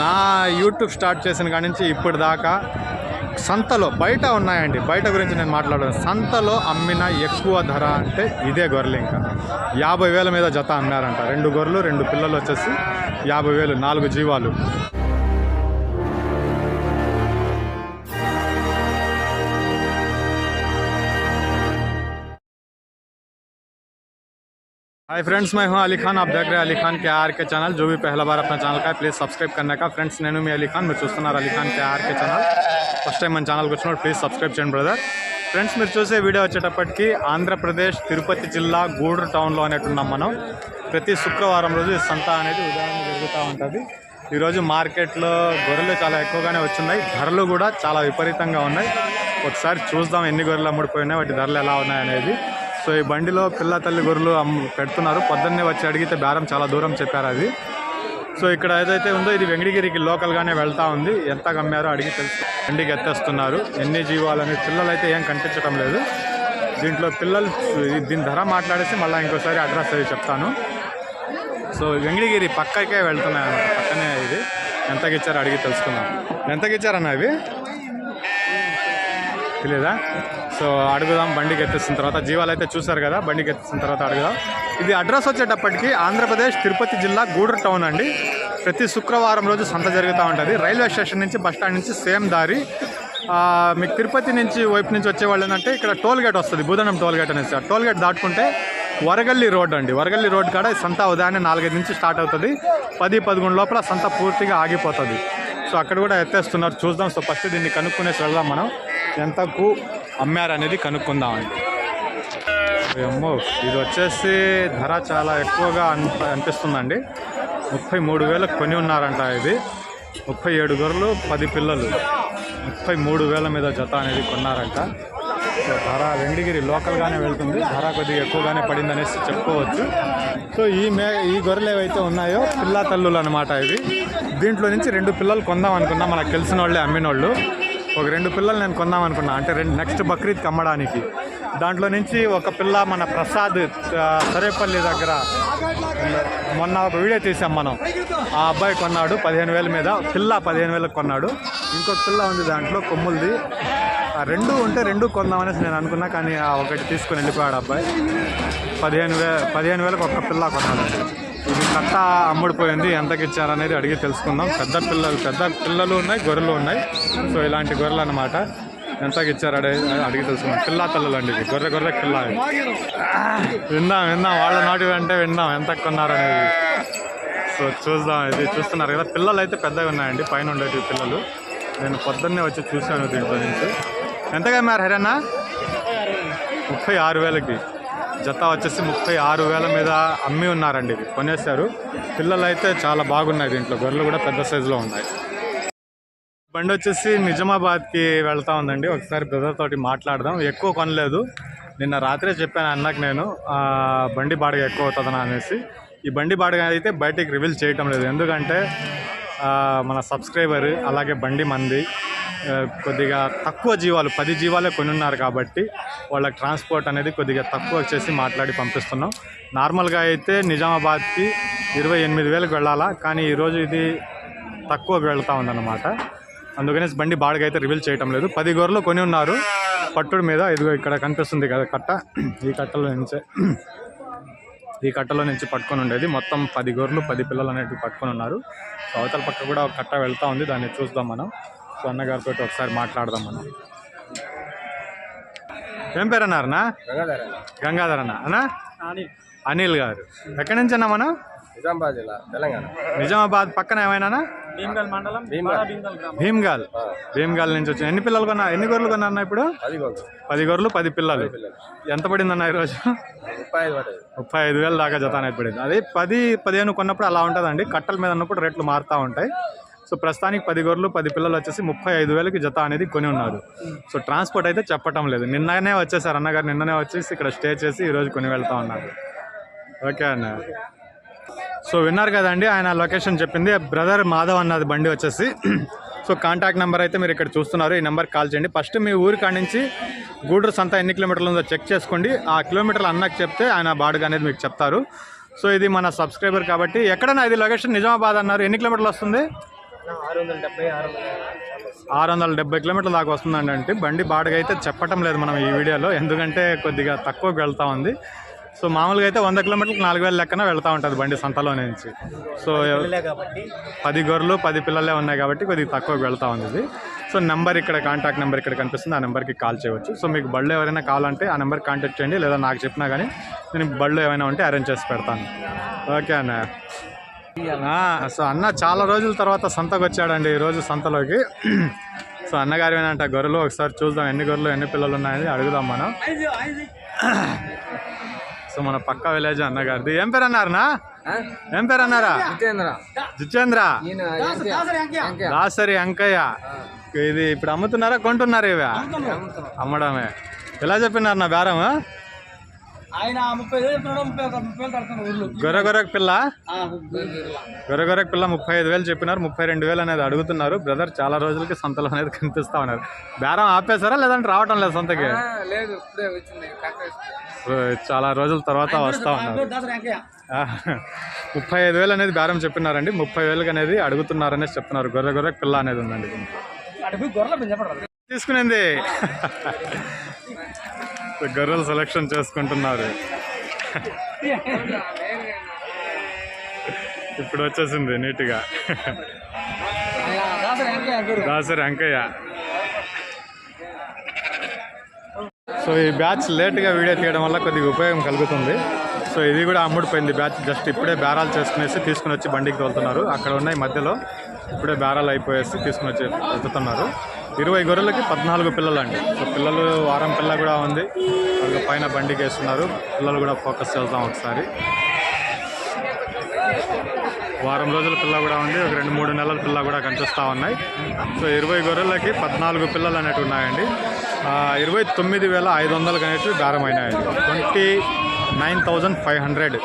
నా YouTube start చేసిన కాడి నుంచి ఇప్పటి దాకా సంతలో బయట ఉన్నాయండి. బయట గురించి నేను మాట్లాడాను సంతలో అమ్మిన ఎక్కువ ధర అంటే ఇదే గొర్రెలు ఇంకా. యాభై వేల మీద జత అమ్మారంట. రెండు గొర్రెలు రెండు పిల్లలు వచ్చేసి యాభై వేలు నాలుగు జీవాలు. हाय फ्रेंड्स मैं हूं अली खान आप देख रहे हैं अली खान के आर के चैनल जो भी पहला बार अपना ఛానల్ का प्लीज़ సబ్స్క్రైబ్ करने का ఫ్రెండ్స్ నేను మీ అలీ ఖాన్ మీరు చూస్తున్నారు అలీ ఖాన్ కే ఆర్కే ఛానల్ ఫస్ట్ టైం మన ఛానల్కి వచ్చినప్పుడు ప్లీజ్ సబ్స్క్రైబ్ చేయండి బ్రదర్ ఫ్రెండ్స్ మీరు చూసే వీడియో వచ్చేటప్పటికి ఆంధ్రప్రదేశ్ తిరుపతి జిల్లా గూడూరు టౌన్లో అనేట్టున్నాం మనం ప్రతి శుక్రవారం రోజు ఈ సంత అనేది ఉదయాన్నే జరుగుతూ ఉంటుంది ఈరోజు మార్కెట్లో గొర్రెలు చాలా ఎక్కువగానే వచ్చున్నాయి ధరలు కూడా చాలా విపరీతంగా ఉన్నాయి ఒకసారి చూద్దాం ఎన్ని గొర్రెలు అమ్ముడిపోయినాయి వాటి ధరలు ఎలా ఉన్నాయి అనేది సో ఈ బండిలో పిల్ల తల్లి గొర్రెలు అమ్ము పెడుతున్నారు. పొద్దున్నే వచ్చి అడిగితే బేరం చాలా దూరం చెప్పారు అది. సో ఇక్కడ ఏదైతే ఉందో ఇది వెంకటగిరికి లోకల్గానే వెళ్తా ఉంది. ఎంత గమ్మారో అడిగి తెలుసు. బండికి ఎత్తేస్తున్నారు. ఎన్ని జీవాలని పిల్లలు అయితే ఏం కనిపించడం లేదు. దీంట్లో పిల్లలు దీని ధర మాట్లాడేసి మళ్ళీ ఇంకోసారి అడ్రస్ అది చెప్తాను. సో వెంకటగిరి పక్కకే వెళ్తున్నాయి అన్నమాట. పక్కనే ఇది. ఎంతకిచ్చారో అడిగి తెలుసుకున్నాను ఎంతకి ఇచ్చారన్న ఇవి? తెలియదా సో అడుగుదాం బండికి ఎత్తేసిన తర్వాత. జీవాలు అయితే చూసారు కదా బండికి ఎత్తేసిన తర్వాత అడుగుదాం. ఇది అడ్రస్ వచ్చేటప్పటికి ఆంధ్రప్రదేశ్ తిరుపతి జిల్లా గూడూరు టౌన్ అండి. ప్రతి శుక్రవారం రోజు సంత జరుగుతూ ఉంటుంది. రైల్వే స్టేషన్ నుంచి బస్ స్టాండ్ నుంచి సేమ్ దారి. మీకు తిరుపతి నుంచి వైపు నుంచి వచ్చే వాళ్ళు ఏంటంటే ఇక్కడ టోల్ గేట్ వస్తుంది బుధనం టోల్ గేట్ అనేసి. ఆ టోల్ గేట్ దాటుకుంటే వరగల్లి రోడ్ అండి. వరగల్లి రోడ్ కాడ సంత ఉదయాన్నే నాలుగైదు నుంచి స్టార్ట్ అవుతుంది. పది పదకొండు లోపల సంత పూర్తిగా ఆగిపోతుంది. సో అక్కడ కూడా ఎత్తేస్తున్నారు. చూద్దాం. సో ఫస్ట్ దీన్ని కనుక్కునేసి వెళ్దాం మనం. ఎంతకు అమ్మారనేది కనుక్కుందామండి. ఏమో ఇది వచ్చేసి ధర చాలా ఎక్కువగా అనిపిస్తుందండి. ముప్పై మూడు వేలకు కొని ఉన్నారంట ఇది. ముప్పై ఏడు గొర్రెలు పది పిల్లలు. ముప్పై మూడు వేల మీద జత అనేది కొన్నారంట. సో ధర వెండిగిరి లోకల్గానే వెళ్తుంది. ధర కొద్దిగా ఎక్కువగానే పడింది అనేసి చెప్పుకోవచ్చు. సో ఈ మే ఈ గొర్రెలు ఏవైతే ఉన్నాయో పిల్ల తల్లులు అనమాట ఇవి. దీంట్లో నుంచి రెండు పిల్లలు కొందాం అనుకున్నా. మనకు తెలిసిన వాళ్ళే అమ్మినోళ్ళు. ఒక రెండు పిల్లలు నేను కొందాం అనుకున్నా. అంటే రెండు నెక్స్ట్ బక్రీద్కి అమ్మడానికి. దాంట్లో నుంచి ఒక పిల్ల మన ప్రసాద్ సరేపల్లి దగ్గర మొన్న ఒక వీడియో తీసాం మనం. ఆ అబ్బాయి కొన్నాడు పదిహేను వేల మీద. పిల్ల పదిహేను వేలకు కొన్నాడు. ఇంకొక పిల్ల ఉంది దాంట్లో కొమ్ములది. ఆ రెండు ఉంటే రెండు కొందామనేసి నేను అనుకున్నా కానీ ఆ ఒకటి తీసుకుని వెళ్ళిపోయాడు అబ్బాయి. పదిహేను వే పదిహేను వేలకు ఒక్క పిల్ల కొన్నాడండి కట్ట అమ్ముడిపోయింది ఎంతకి ఇచ్చారనేది అడిగి తెలుసుకుందాం. పెద్ద పిల్లలు పెద్ద పిల్లలు ఉన్నాయి గొర్రెలు ఉన్నాయి. సో ఇలాంటి గొర్రెలు అనమాట ఎంతకి ఇచ్చారు అడిగి అడిగి తెలుసుకుందాం. పిల్ల పిల్లలు అండి ఇది గొర్రె గొర్రె పిల్ల విందాం విందాం. వాళ్ళ నాటి అంటే విందాం ఎంత కొన్నారనేది. సో చూద్దాం. ఇది చూస్తున్నారు కదా పిల్లలు అయితే పెద్దగా ఉన్నాయండి. పైన ఉండేవి పిల్లలు. నేను పొద్దున్నే వచ్చి చూశాను దీంట్లో నుంచి ఎంతగా అమ్మారు హరన్నా ముప్పై ఆరు వేలకి. జత వచ్చేసి ముప్పై ఆరు వేల మీద అమ్మి ఉన్నారండి. ఇది కొనేశారు. పిల్లలు అయితే చాలా బాగున్నాయి దీంట్లో. గొర్రెలు కూడా పెద్ద సైజులో ఉన్నాయి. బండి వచ్చేసి నిజామాబాద్కి వెళ్తా ఉందండి. ఒకసారి బ్రదర్ తోటి మాట్లాడదాం. ఎక్కువ కొనలేదు. నిన్న రాత్రే చెప్పాను అన్నకు నేను. బండి బాడిగ ఎక్కువ అవుతుందని అనేసి. ఈ బండి బాడిగ అయితే బయటికి రివీల్ చేయటం లేదు. ఎందుకంటే మన సబ్స్క్రైబర్ అలాగే బండి మంది కొద్దిగా తక్కువ జీవాలు పది జీవాలే కొని ఉన్నారు కాబట్టి వాళ్ళకి ట్రాన్స్పోర్ట్ అనేది కొద్దిగా తక్కువ చేసి మాట్లాడి పంపిస్తున్నాం. నార్మల్గా అయితే నిజామాబాద్కి ఇరవై ఎనిమిది వేలకు వెళ్ళాలా కానీ ఈరోజు ఇది తక్కువ వెళ్తా ఉందన్నమాట. అందుకనే బండి బాడిగ అయితే రివీల్ చేయటం లేదు. పది గొర్రెలు కొని ఉన్నారు. పట్టుడు మీద ఇదిగో ఇక్కడ కనిపిస్తుంది కదా కట్ట. ఈ కట్టలో నుంచే ఈ కట్టలో నుంచి పట్టుకొని ఉండేది. మొత్తం పది గొర్రెలు పది పిల్లలు అనేటివి పట్టుకొని ఉన్నారు. సో అవతల పక్క కూడా ఒక కట్ట వెళ్తా ఉంది. దాన్ని చూద్దాం మనం. సో అన్నగారితో ఒకసారి మాట్లాడదాం మనం. ఏం పేరు అన్నారనా గంగాధర్ అన్న. అన్నా. అనిల్. గారు. ఎక్కడి నుంచి అన్నా మనం? నిజామాబాద్ జిల్లా తెలంగాణ. నిజామాబాద్ పక్కన ఏమైనా భీమగల్ మండలం భీమగల్. భీమగల్ నుంచి వచ్చి ఎన్ని పిల్లలు కొన్నా ఎన్ని గొర్రెలు కొన్నా ఇప్పుడు? అది కొంత పది గొర్రెలు పది పిల్లలు. ఎంత పడిందన్న ఈరోజు? ముప్పై ఐదు పడ్డది. ముప్పై ఐదు వేల దాకా జత అనేది పడింది. అదే పది పదిహేను కొన్నప్పుడు అలా ఉంటుందండి. కట్టల మీద ఉన్నప్పుడు రేట్లు మారుతూ ఉంటాయి. సో ప్రస్తుతానికి పది గొర్రెలు పది పిల్లలు వచ్చేసి ముప్పై ఐదు వేలకి జత అనేది కొని ఉన్నారు. సో ట్రాన్స్పోర్ట్ అయితే చెప్పటం లేదు. నిన్ననే వచ్చేసారు అన్నగారు నిన్ననే వచ్చేసి ఇక్కడ స్టే చేసి ఈరోజు కొని వెళ్తా ఉన్నారు. ఓకే అన్న. సో విన్నారు కదండి ఆయన లొకేషన్ చెప్పింది. బ్రదర్ మాధవ్ అన్నది బండి వచ్చేసి. సో కాంటాక్ట్ నెంబర్ అయితే మీరు ఇక్కడ చూస్తున్నారు. ఈ నెంబర్కి కాల్ చేయండి. ఫస్ట్ మీ ఊరి కాడ నుంచి గూడూరు సంత ఎన్ని కిలోమీటర్లు ఉందో చెక్ చేసుకోండి. ఆ కిలోమీటర్లు అన్నకు చెప్తే ఆయన బాడుగా అనేది మీకు చెప్తారు. సో ఇది మన సబ్స్క్రైబర్ కాబట్టి ఎక్కడన్నా ఇది లొకేషన్ నిజామాబాద్ అన్నారు. ఎన్ని కిలోమీటర్లు వస్తుంది? ఆరు వందల డెబ్బై కిలోమీటర్ల దాకా వస్తుందండి అంటే బండి బాడుగ అయితే చెప్పటం లేదు మనం ఈ వీడియోలో ఎందుకంటే కొద్దిగా తక్కువకి వెళ్తా ఉంది. సో మామూలుగా అయితే వంద కిలోమీటర్లకు నాలుగు వేల లెక్కన వెళ్తూ ఉంటుంది బండి సంతలో నుంచి. సో పది గొర్రెలు పది పిల్లలే ఉన్నాయి కాబట్టి కొద్దిగా తక్కువకి వెళ్తా ఉంది ఇది. సో నెంబర్ ఇక్కడ కాంటాక్ట్ నెంబర్ ఇక్కడ కనిపిస్తుంది ఆ నెంబర్కి కాల్ చేయవచ్చు. సో మీకు బళ్ళు ఎవరైనా కావాలంటే ఆ నెంబర్కి కాంటాక్ట్ చేయండి లేదా నాకు చెప్పినా కానీ నేను బళ్ళు ఏమైనా ఉంటే అరేంజ్ చేసి పెడతాను. ఓకే అన్న. సో అన్న చాలా రోజుల తర్వాత సంతకు వచ్చాడండి ఈరోజు సంతలోకి. సో అన్నగారు ఏనంట గొర్రెలు ఒకసారి చూద్దాం ఎన్ని గొర్రెలు ఎన్ని పిల్లలు ఉన్నాయని అడుగుదాం మనం. సో మన పక్క విలేజ్ అన్నగారిది. ఏం పేరు అన్నారనా ఏం పేరు అన్నారా? జితేంద్ర. దాసరి అంకయ్య. ఇది ఇప్పుడు అమ్ముతున్నారా కొంటున్నారా ఇవి? అమ్మడమే. ఎలా చెప్పినారు నా బేరం? ఆయన ముప్పై వేలు చెప్తున్నాడు ముప్పై ఒక ముప్పై వేలు కడుతున్నాడు ఊర్లో. గొర్రె గొర్రెకు పిల్ల గొర్రెకు పిల్ల ముప్పై ఐదు వేలు చెప్పినారు ముప్పై రెండు వేలు అనేది అడుగుతున్నారు. బ్రదర్ చాలా రోజులకి సంతలో అనేది కనిపిస్తా ఉన్నారు. బేరం ఆపేశారా లేదంటే రావటం లేదు సంతకి? లేదు ఇప్పుడే వచ్చింది సో చాలా రోజుల తర్వాత వస్తా ఉన్నారు. ముప్పై ఐదు వేలు అనేది బేరం చెప్పినారండి. ముప్పై వేలకు అనేది అడుగుతున్నారనేసి చెప్తున్నారు. గొర్రె గొర్రె పిల్ల అనేది ఉందండి. తీసుకునింది. గొర్రెలు సెలెక్షన్ చేసుకుంటున్నారు. ఇప్పుడు వచ్చేసింది నీట్గా. దాసరి వెంకయ్య. అంకయ్య సో ఈ బ్యాచ్ లేట్గా వీడియో తీయడం వల్ల కొద్దిగా ఉపయోగం కలుగుతుంది. సో ఇది కూడా అమ్ముడిపోయింది బ్యాచ్. జస్ట్ ఇప్పుడే బేరాలు చేసుకునేసి తీసుకుని వచ్చి బండికి తోలుతున్నారు. అక్కడ ఉన్నాయి మధ్యలో. ఇప్పుడే బేరాలు అయిపోయేసి తీసుకుని వచ్చి వెళ్తున్నారు ఇరవై గొర్రెలకి పద్నాలుగు పిల్లలు అండి సో పిల్లలు వారం పిల్ల కూడా ఉంది. వాళ్ళ పైన బండికి వేస్తున్నారు పిల్లలు కూడా ఫోకస్ చేద్దాం ఒకసారి. వారం రోజుల పిల్ల కూడా ఉంది. ఒక రెండు మూడు నెలల పిల్ల కూడా కనిపిస్తూ ఉన్నాయి. సో ఇరవై గొర్రెలకి పద్నాలుగు పిల్లలు అనేవి ఉన్నాయండి. ఇరవై తొమ్మిది వేల ఐదు వందలు అనేవి బేరమైనాయండి twenty nine thousand five hundred.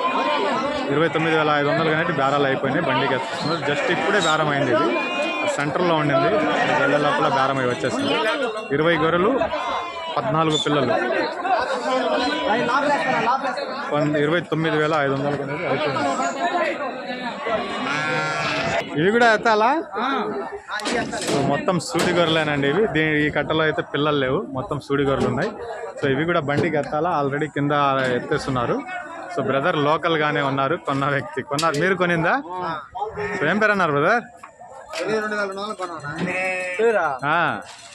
ఇరవై తొమ్మిది వేల ఐదు వందలు అనేవి బేరాలు అయిపోయినాయి. బండికి ఎత్తుతున్నారు జస్ట్ ఇప్పుడే బేరం అయింది ఇది. సెంటర్లో ఉండింది. వెళ్ళే లోపల బేరం వచ్చేసింది. ఇరవై గొర్రెలు పద్నాలుగు పిల్లలు. ఇరవై తొమ్మిది వేల ఐదు వందలకు అనేది అయిపోయింది. ఇవి కూడా ఎత్తాలా? మొత్తం సూడి గొర్రెలేనండి ఇవి. దీని ఈ కట్టలో అయితే పిల్లలు లేవు. మొత్తం సూడి గొర్రెలు ఉన్నాయి. సో ఇవి కూడా బండికి ఎత్తాలా? ఆల్రెడీ కింద ఎత్తేస్తున్నారు. సో బ్రదర్ లోకల్ గానే ఉన్నారు కొన్న వ్యక్తి. కొన్నారు. మీరు కొనిందా? సో ఏం పేరు అన్నారు బ్రదర్?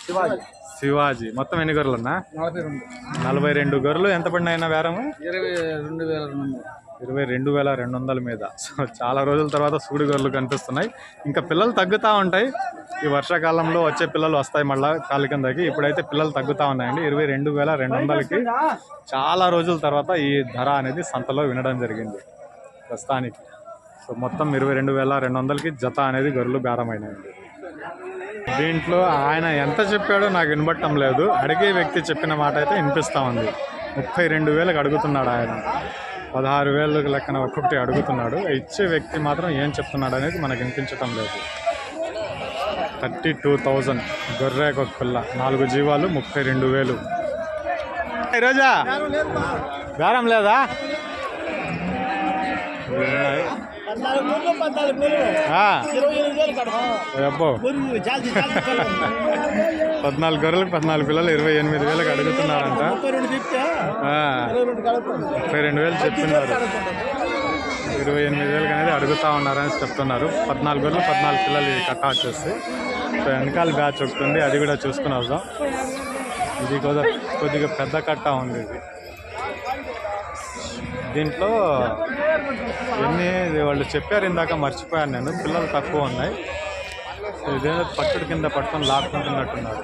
శివాజీ. శివాజీ. మొత్తం ఎన్ని గొర్రెలు ఉన్నా నలభై రెండు గొర్రెలు. ఎంత పడినాయినా బేరము ఇరవై రెండు వేల రెండు ఇరవై రెండు వేల రెండు వందల మీద. సో చాలా రోజుల తర్వాత సూడి గొర్రెలు కనిపిస్తున్నాయి. ఇంకా పిల్లలు తగ్గుతూ ఉంటాయి. ఈ వర్షాకాలంలో వచ్చే పిల్లలు వస్తాయి మళ్ళీ కాలి కిందకి. ఇప్పుడైతే పిల్లలు తగ్గుతూ ఉన్నాయండి. ఇరవై రెండు వేల రెండు వందలకి. చాలా రోజుల తర్వాత ఈ ధర అనేది సంతలో వినడం జరిగింది. ప్రస్తుతానికి. సో మొత్తం ఇరవై రెండు వేల రెండు వందలకి జత అనేది గొర్రెలు బేరమైనాయండి దీంట్లో ఆయన ఎంత చెప్పాడో నాకు వినబట్టం లేదు. అడిగే వ్యక్తి చెప్పిన మాట అయితే వినిపిస్తూ ఉంది. ముప్పై రెండు వేలకు అడుగుతున్నాడు ఆయన. పదహారు వేలకు లెక్కన ఒక్కొక్కటి అడుగుతున్నాడు. ఇచ్చే వ్యక్తి మాత్రం ఏం చెప్తున్నాడు అనేది మనకు వినిపించటం లేదు. థర్టీ టూ థౌజండ్ గొర్రె ఒక పిల్ల. నాలుగు జీవాలు ముప్పై రెండు వేలు. ఈరోజా బేరం లేదా? అబ్బో. పద్నాలుగు గొర్రెలకు పద్నాలుగు పిల్లలు ఇరవై ఎనిమిది వేలకు అడుగుతున్నారంట. ముప్పై రెండు వేలు చెప్తున్నారు. ఇరవై ఎనిమిది వేలకు అనేది అడుగుతా ఉన్నారని చెప్తున్నారు. పద్నాలుగు గొర్రెలు పద్నాలుగు పిల్లలు కట్టా వచ్చేసి. సో వెనకాల బ్యాచ్ ఒకటి ఉంది అది కూడా చూసుకుని వద్దాం. ఇది కొద్దిగా కొద్దిగా పెద్ద కట్ట ఉంది ఇది. దీంట్లో ఎన్ని వాళ్ళు చెప్పారు ఇందాక మర్చిపోయాను నేను. పిల్లలు తక్కువ ఉన్నాయి. ఇదేదో పట్టుడు కింద పట్టుకొని లాక్కుంటున్నట్టున్నారు.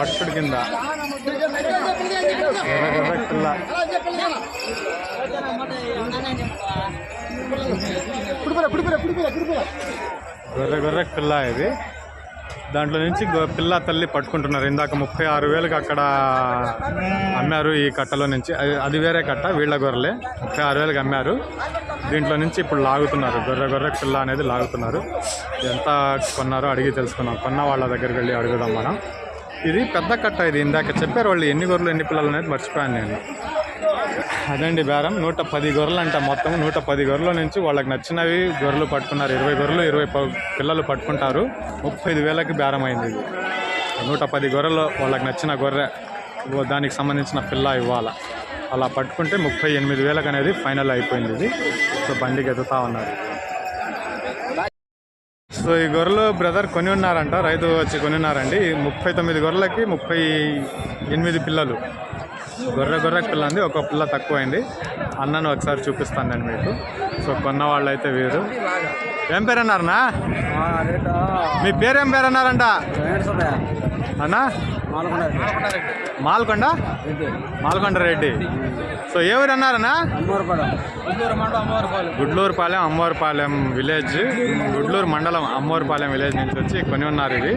పట్టుడు కింద. పిల్ల. గొర్రె గొర్రె పిల్ల ఇది. దాంట్లో నుంచి పిల్ల తల్లి పట్టుకుంటున్నారు. ఇందాక ముప్పై ఆరు వేలకు అక్కడ అమ్మారు ఈ కట్టలో నుంచి. అది- అది వేరే కట్ట వీళ్ళ గొర్రెలే. ముప్పై ఆరు వేలకు అమ్మారు. దీంట్లో నుంచి ఇప్పుడు లాగుతున్నారు. గొర్రె గొర్రె పిల్ల అనేది లాగుతున్నారు. ఎంత కొన్నారో అడిగి తెలుసుకున్నాం కొన్న వాళ్ళ దగ్గరికి వెళ్ళి అడుగుదాం మనం. ఇది పెద్ద కట్ట ఇది. ఇందాక చెప్పారు వాళ్ళు ఎన్ని గొర్రెలు ఎన్ని పిల్లలు అనేది మర్చిపోయాను నేను. అదండి బేరం. నూట పది గొర్రెలు అంట మొత్తం. నూట పది గొర్రెల నుంచి వాళ్ళకి నచ్చినవి గొర్రెలు పట్టుకున్నారు. ఇరవై గొర్రెలు ఇరవై పిల్లలు పట్టుకుంటారు. ముప్పై ఐదు వేలకి బేరం అయింది ఇది. నూట పది గొర్రెలు వాళ్ళకి నచ్చిన గొర్రె దానికి సంబంధించిన పిల్ల ఇవ్వాల. అలా పట్టుకుంటే ముప్పై ఎనిమిది వేలకు అనేది ఫైనల్ అయిపోయింది ఇది. సో బండి గెదుతా ఉన్నారు. సో ఈ గొర్రెలు బ్రదర్ కొని ఉన్నారంట రైతు వచ్చి కొని ఉన్నారండి ముప్పై తొమ్మిది గొర్రెలకి ముప్పై ఎనిమిది పిల్లలు. గొర్రె గొర్రె పిల్ల ఉంది ఒక పిల్ల తక్కువైంది. అన్నను ఒకసారి చూపిస్తాను నేను మీకు. సో కొన్న వాళ్ళు అయితే వీరు. ఏం పేరు అన్నారనా మీ పేరు ఏం పేరు అన్నారంట అన్నా? మాల్కొండ? మాల్కొండ రెడ్డి. సో ఏ ఊరు అమ్మవారిపాలెం గుడ్లూరుపాలెం అమ్మవారిపాలెం విలేజ్. గుడ్లూరు మండలం అమ్మవారిపాలెం విలేజ్ నుంచి వచ్చి కొని ఉన్నారు ఇవి.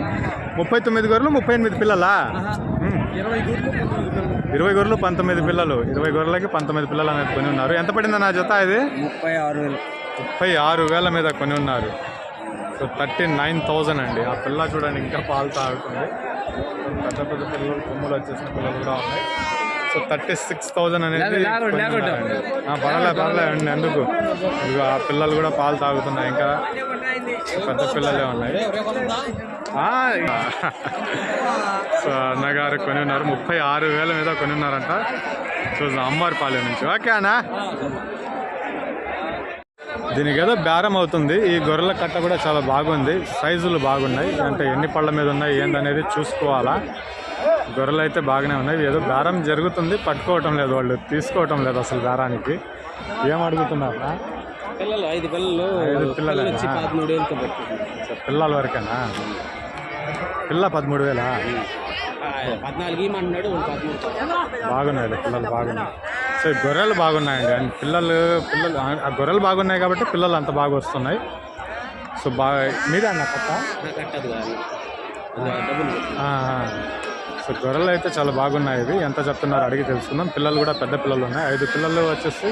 ముప్పై తొమ్మిది గొర్రెలు ముప్పై ఎనిమిది పిల్లలా. ఇరవై గొర్రెలు పంతొమ్మిది పిల్లలు. ఇరవై గొర్రెలకి పంతొమ్మిది పిల్లలు అనేది కొని ఉన్నారు. ఎంత పడింది నా జత ఇది? ముప్పై ఆరు వేలు. ముప్పై ఆరు వేల మీద కొని ఉన్నారు. సో థర్టీ నైన్ థౌజండ్ అండి. ఆ పిల్ల చూడండి ఇంకా పాలు తాగుతుంది. పెద్ద పెద్ద పిల్లలు కొమ్ములు వచ్చేసిన పిల్లలు కూడా ఉన్నాయి. సో థర్టీ సిక్స్ థౌజండ్ అనేది పర్వాలేదు పర్వాలేదు అండి ఎందుకు? ఇదిగో ఆ పిల్లలు కూడా పాలు తాగుతున్నాయి ఇంకా పెద్ద పిల్లలే ఉన్నాయి. ఆ, సో అన్నగారు కొని ఉన్నారు ముప్పై ఆరు వేల మీద కొని ఉన్నారంట చూద్దాం అమ్మారిపాలెం నుంచి. ఓకే అన్నా. దీనికి ఏదో బేరం అవుతుంది ఈ గొర్రెల కట్ట కూడా చాలా బాగుంది సైజులు బాగున్నాయి అంటే ఎన్ని పళ్ళ మీద ఉన్నాయి ఏందనేది చూసుకోవాలా. గొర్రెలు అయితే బాగానే ఉన్నాయి. ఏదో బేరం జరుగుతుంది పట్టుకోవటం లేదు వాళ్ళు తీసుకోవటం లేదు అసలు బేరానికి ఏం అడుగుతున్నారా పిల్లలు ఐదు పిల్లలు ఐదు పిల్లలు వచ్చి పిల్లల వరకేనా? పిల్ల పదమూడు వేలా పద్నాలుగు ఇమ్మన్నాడు పదమూడు. బాగున్నాయి పిల్లలు బాగున్నాయి. సో గొర్రెలు బాగున్నాయండి. అండ్ పిల్లలు పిల్లలు ఆ గొర్రెలు బాగున్నాయి కాబట్టి పిల్లలు అంత బాగా వస్తున్నాయి. సో బాగా మీరే అన్న కట్ట? సో గొర్రెలు అయితే చాలా బాగున్నాయి ఇవి. ఎంత చెప్తున్నారు అడిగి తెలుసుకుందాం. పిల్లలు కూడా పెద్ద పిల్లలు ఉన్నాయి. ఐదు పిల్లలు వచ్చేసి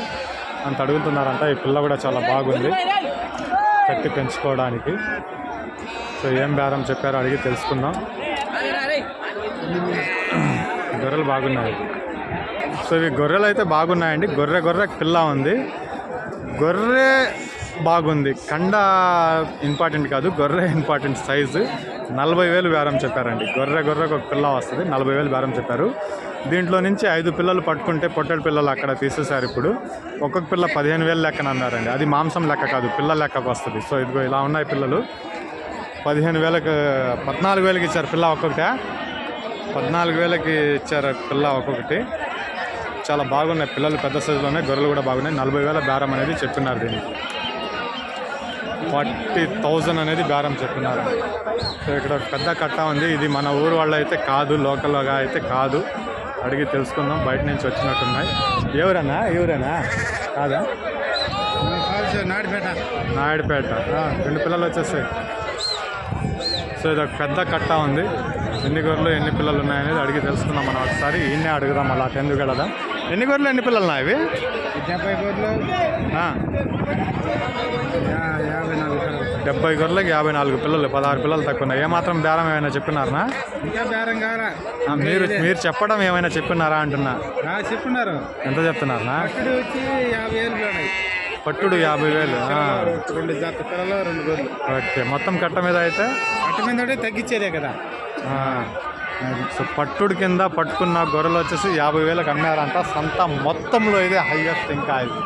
అంత అడుగుతున్నారంట. ఈ పిల్ల కూడా చాలా బాగుంది. కట్టి పెంచుకోవడానికి. సో ఏం బేరం చెప్పారో అడిగి తెలుసుకుందాం. గొర్రెలు బాగున్నాయి. సో ఇవి గొర్రెలు అయితే బాగున్నాయండి. గొర్రె గొర్రె పిల్ల ఉంది. గొర్రె బాగుంది. కండ ఇంపార్టెంట్ కాదు గొర్రె ఇంపార్టెంట్ సైజు. నలభై వేలు బేరం చెప్పారండి. గొర్రె గొర్రెకు ఒక పిల్ల వస్తుంది నలభై వేలు బేరం చెప్పారు. దీంట్లో నుంచి ఐదు పిల్లలు పట్టుకుంటే పొట్టెడు పిల్లలు అక్కడ తీసేశారు ఇప్పుడు. ఒక్కొక్క పిల్ల పదిహేను వేలు లెక్కన అన్నారండి. అది మాంసం లెక్క కాదు పిల్ల లెక్కకు వస్తుంది. సో ఇదిగో ఇలా ఉన్నాయి పిల్లలు. పదిహేను వేలకు పద్నాలుగు వేలకి ఇచ్చారు పిల్ల ఒక్కొక్కటే. పద్నాలుగు వేలకి ఇచ్చారు పిల్ల ఒక్కొక్కటి. చాలా బాగున్నాయి. పిల్లలు పెద్ద సైజులో ఉన్నాయి గొర్రెలు కూడా బాగున్నాయి. నలభై వేల బేరం అనేది చెప్తున్నారు దీనికి. ఫార్టీ థౌజండ్ అనేది బేరం చెప్తున్నారు సో ఇక్కడ ఒక పెద్ద కట్ట ఉంది. ఇది మన ఊరు వాళ్ళు అయితే కాదు లోకల్గా అయితే కాదు. అడిగి తెలుసుకుందాం. బయట నుంచి వచ్చినట్టున్నాయి. ఎవరన్నా? ఎవరేనా కాదా? నాయుడుపేట. ఆ, రెండు పిల్లలు వచ్చేసాయి. సో ఇది ఒక పెద్ద కట్ట ఉంది. ఎన్ని గొర్రెలు ఎన్ని పిల్లలు ఉన్నాయనేది అడిగి తెలుసుకుందాం మనం ఒకసారి. ఈయనే అడుగుదాం అలా ఎందుకు వెళదాం ఎన్ని గొర్రెలు ఎన్ని పిల్లలు ఉన్నాయి ఇవి? డెబ్బై ఆ, యాభై నాలుగు డెబ్బై గొర్రెలకి యాభై నాలుగు పిల్లలు పదహారు పిల్లలు తక్కువ ఉన్నాయి. ఏమాత్రం బేరం ఏమైనా చెప్పినారా ఇంకా బేరం మీరు మీరు చెప్పడం ఏమైనా చెప్పినారా అంటున్నా? చెప్పున్నారు ఎంత చెప్తున్నారా పట్టుడు యాభై వేలు రెండు జత పిల్లలు రెండు గొర్రెలు. ఓకే మొత్తం కట్ట మీద అయితే? అట్ట మీద తగ్గించేదే కదా. సో పట్టుడు కింద పట్టుకున్న గొర్రెలు వచ్చేసి యాభై వేలకు అమ్మారంట. సంత మొత్తంలో ఇదే హైయెస్ట్ ఇంకా ఇది.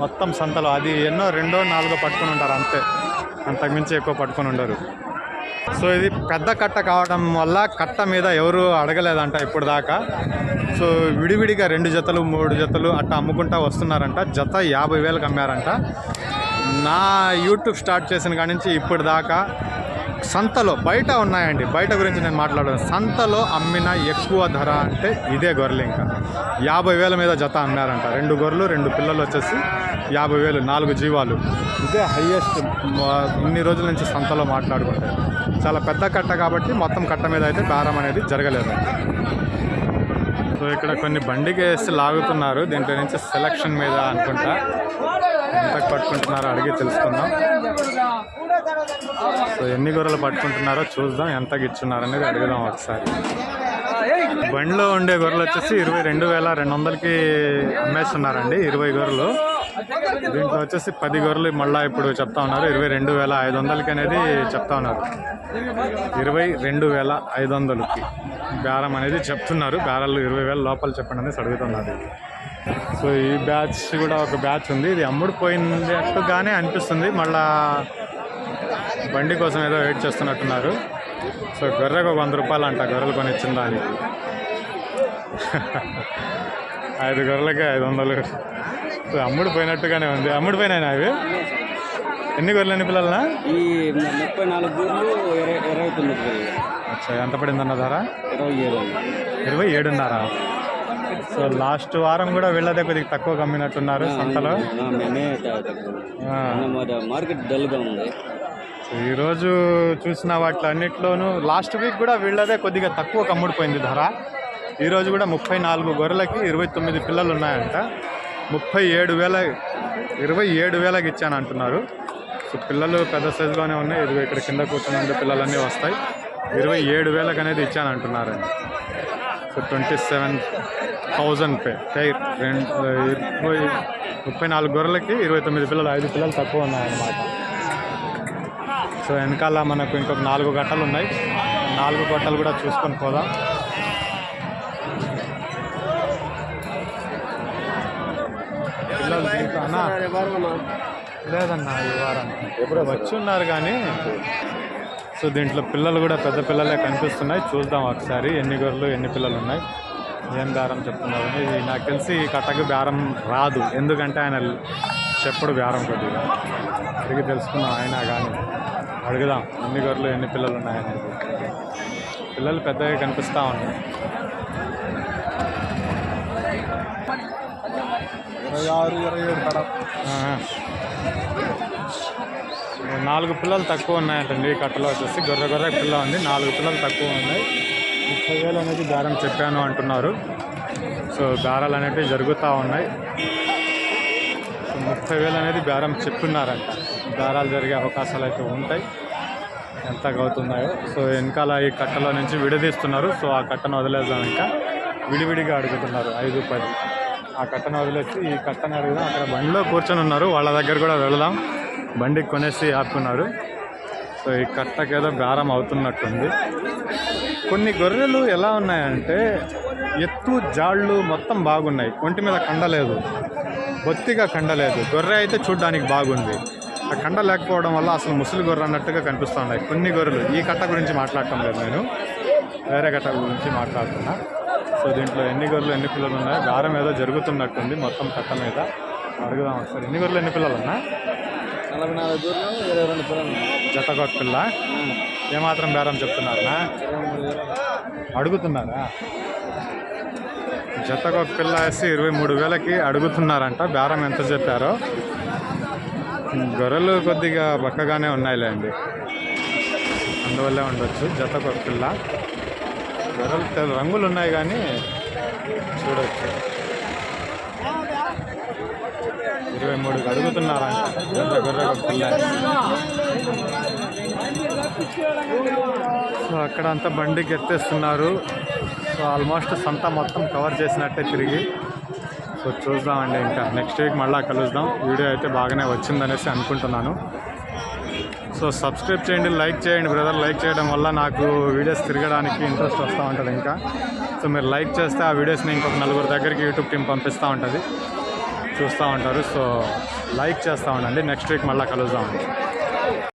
మొత్తం సంతలో. అది ఎన్నో రెండో నాలుగో పట్టుకుని ఉంటారు అంతే. అంతకుమించి ఎక్కువ పట్టుకొని ఉండరు. సో ఇది పెద్ద కట్ట కావడం వల్ల కట్ట మీద ఎవరు అడగలేదంట ఇప్పుడు దాకా సో విడివిడిగా రెండు జతలు మూడు జతలు అట్లా అమ్ముకుంటా వస్తున్నారంట. జత యాభై వేలకు అమ్మారంట. నా యూట్యూబ్ స్టార్ట్ చేసిన కాడి నుంచి ఇప్పుడు దాకా సంతలో బయట ఉన్నాయండి. బయట గురించి నేను మాట్లాడను. సంతలో అమ్మిన ఎక్కువ ధర అంటే ఇదే గొర్రెలు ఇంకా. యాభై వేల మీద జత అమ్మారంట. రెండు గొర్రెలు రెండు పిల్లలు వచ్చేసి యాభై వేలు నాలుగు జీవాలు. ఇదే హయ్యెస్ట్ ఇన్ని రోజుల నుంచి సంతలో మాట్లాడుకుంటే. చాలా పెద్ద కట్ట కాబట్టి మొత్తం కట్ట మీద అయితే బేరం అనేది జరగలేదు. సో ఇక్కడ కొన్ని బండికి వేసి లాగుతున్నారు. దీంట్లో నుంచి సెలక్షన్ మీద అనుకుంటా. ఎంత పట్టుకుంటున్నారో అడిగి తెలుసుకుందాం. సో ఎన్ని గొర్రెలు పట్టుకుంటున్నారో చూద్దాం. ఎంత ఇచ్చున్నారు అనేది అడుగుదాం ఒకసారి. బండిలో ఉండే గొర్రెలు వచ్చేసి ఇరవై రెండు వేల రెండు వందలకి అమ్మేస్తున్నారండి. ఇరవై గొర్రెలు. దీంట్లో వచ్చేసి పది గొర్రెలు మళ్ళీ ఇప్పుడు చెప్తా ఉన్నారు. ఇరవై రెండు వేల ఐదు వందలకి అనేది చెప్తా ఉన్నారు. ఇరవై రెండు వేల ఐదు వందలకి బేరం అనేది చెప్తున్నారు. బేరాలు ఇరవై వేల లోపల చెప్పండి అనేసి అడుగుతున్నారు. సో ఈ బ్యాచ్ కూడా ఒక బ్యాచ్ ఉంది. ఇది అమ్ముడు పోయినట్టుగానే అనిపిస్తుంది. మళ్ళా బండి కోసం ఏదో వెయిట్ చేస్తున్నట్టున్నారు. సో గొర్రెకు ఒక వంద రూపాయలు అంట గొర్రెలు కొనిచ్చిన దానికి. ఐదు గొర్రెలకి ఐదు వందలు. అమ్ముడు పోయినట్టుగానే ఉంది. అమ్ముడు పోయినాయి అవి? ఎన్ని గొర్రెలు ఎన్ని పిల్లలనా? ఈ ముప్పై నాలుగు ఇరవై తొమ్మిది అచ్చా ఎంత పడిందన్న ధర? ఇరవై ఏడు ఇరవై ఏడున్నర. సో లాస్ట్ వారం కూడా వీళ్ళదే కొద్దిగా తక్కువ కమ్మినట్టున్నారు సంతలో. మార్కెట్ డల్గా ఉంది. ఈరోజు చూసిన వాటి అన్నిట్లోనూ లాస్ట్ వీక్ కూడా వీళ్ళదే కొద్దిగా తక్కువ కమ్ముడిపోయింది ధర. ఈరోజు కూడా ముప్పై నాలుగు గొర్రెలకి ఇరవై తొమ్మిది పిల్లలు ఉన్నాయంట ముప్పై ఏడు వేల ఇరవై ఏడు వేలకి ఇచ్చాను అంటున్నారు. సో పిల్లలు పెద్ద సైజులోనే ఉన్నాయి. ఇదిగో ఇక్కడ కింద కూర్చున్న పిల్లలన్నీ వస్తాయి. ఇరవై ఏడు వేలకు అనేది ఇచ్చాను అంటున్నారండి. So twenty seven thousand pay pay రెండు ఇరవై ముప్పై నాలుగు గొర్రెలకి ఇరవై తొమ్మిది పిల్లలు ఐదు పిల్లలు తక్కువ ఉన్నాయన్నమాట. సో వెనకాల మనకు ఇంకొక నాలుగు గట్టలు ఉన్నాయి. నాలుగు గట్టలు కూడా చూసుకొని పోదాం. దీంట్లో అన్నా? లేదన్నా ఈ వారం. ఎప్పుడు వచ్చి ఉన్నారు కానీ సో దీంట్లో పిల్లలు కూడా పెద్ద పిల్లలే కనిపిస్తున్నాయి. చూద్దాం ఒకసారి ఎన్ని గొర్రెలు ఎన్ని పిల్లలు ఉన్నాయి ఏం బేరం చెప్తున్నారు? ఇది నాకు తెలిసి ఈ కట్టకు బేరం రాదు. ఎందుకంటే ఆయన చెప్పడు బేరం కొద్దిగా. అడిగి తెలుసుకుందాం అయినా కానీ. అడుగుదాం ఎన్ని గొర్రెలు ఎన్ని పిల్లలు ఉన్నాయనేది పిల్లలు పెద్దగా కనిపిస్తూ ఉన్నాయి. ఇరవై ఆరు ఇరవై ఏడు. నాలుగు పిల్లలు తక్కువ ఉన్నాయంటండి ఈ కట్టలో వచ్చేసి. గొర్రె గొర్రె పిల్ల ఉంది. నాలుగు పిల్లలు తక్కువ ఉన్నాయి. ముప్పై వేలు అనేది దారం చెప్పాను అంటున్నారు. సో దారాలు అనేవి జరుగుతూ ఉన్నాయి. ముప్పై వేలు అనేది బేరం చెప్పున్నారంట దారాలు జరిగే అవకాశాలు అయితే ఉంటాయి. ఎంత అవుతున్నాయో. సో వెనకాల ఈ కట్టలో నుంచి విడదీస్తున్నారు. సో ఆ కట్టను వదిలేద్దాం ఇంకా. విడివిడిగా అడుగుతున్నారు. ఐదు పది. ఆ కట్టను వదిలేసి ఈ కట్టను అడిగిన అక్కడ బండిలో కూర్చొని ఉన్నారు. వాళ్ళ దగ్గర కూడా వెళదాం. బండి కొనేసి ఆపుకున్నారు. సో ఈ కట్టకేదో బేరం అవుతున్నట్టుంది. కొన్ని గొర్రెలు ఎలా ఉన్నాయంటే ఎత్తు జాళ్ళు మొత్తం బాగున్నాయి. ఒంటి మీద కండలేదు బొత్తిగా కండలేదు గొర్రె అయితే చూడ్డానికి బాగుంది. ఆ కండ లేకపోవడం వల్ల అసలు ముసలి గొర్రె అన్నట్టుగా కనిపిస్తూ ఉన్నాయి. కొన్ని గొర్రెలు. ఈ కట్ట గురించి మాట్లాడటం లేదు నేను. వేరే కట్ట గురించి మాట్లాడుతున్నా. సో దీంట్లో ఎన్ని గొర్రెలు ఎన్ని పిల్లలు ఉన్నాయో? గారం ఏదో జరుగుతున్నట్టుంది మొత్తం కట్ట మీద. అడుగుదాం ఒకసారి. ఎన్ని గొర్రెలు ఎన్ని పిల్లలు ఉన్నా నలభై నాలుగు గూర్లు ఇరవై రెండు పిల్లలు జతకొక పిల్ల. ఏమాత్రం బేరం చెప్తున్నారా అడుగుతున్నారా? జతకు ఒక పిల్ల వేసి ఇరవై మూడు వేలకి అడుగుతున్నారంట. బేరం ఎంత చెప్పారో. గొర్రెలు కొద్దిగా బక్కగానే ఉన్నాయిలేండి. అందువల్లే ఉండొచ్చు. జతకు ఒక పిల్ల. గొర్రెలు తెల్ల రంగులు ఉన్నాయి కానీ చూడవచ్చు ఇరవై మూడు అడుగుతున్నారంట పిల్ల సో అక్కడ అంతా బండికి ఎత్తేస్తున్నారు. సో ఆల్మోస్ట్ సంత మొత్తం కవర్ చేసినట్టే తిరిగి. సో చూద్దామండి ఇంకా. నెక్స్ట్ వీక్ మళ్ళీ కలుద్దాం. వీడియో అయితే బాగానే వచ్చిందనేసి అనుకుంటున్నాను. సో సబ్స్క్రైబ్ చేయండి లైక్ చేయండి బ్రదర్. లైక్ చేయడం వల్ల నాకు వీడియోస్ తిరగడానికి ఇంట్రెస్ట్ వస్తూ ఉంటుంది ఇంకా. సో మీరు లైక్ చేస్తే ఆ వీడియోస్ని ఇంకొక నలుగురు దగ్గరికి యూట్యూబ్ టీం పంపిస్తూ ఉంటుంది. చూస్తూ ఉంటారు. సో లైక్ చేస్తూ ఉండండి. నెక్స్ట్ వీక్ మళ్ళీ కలుద్దాం.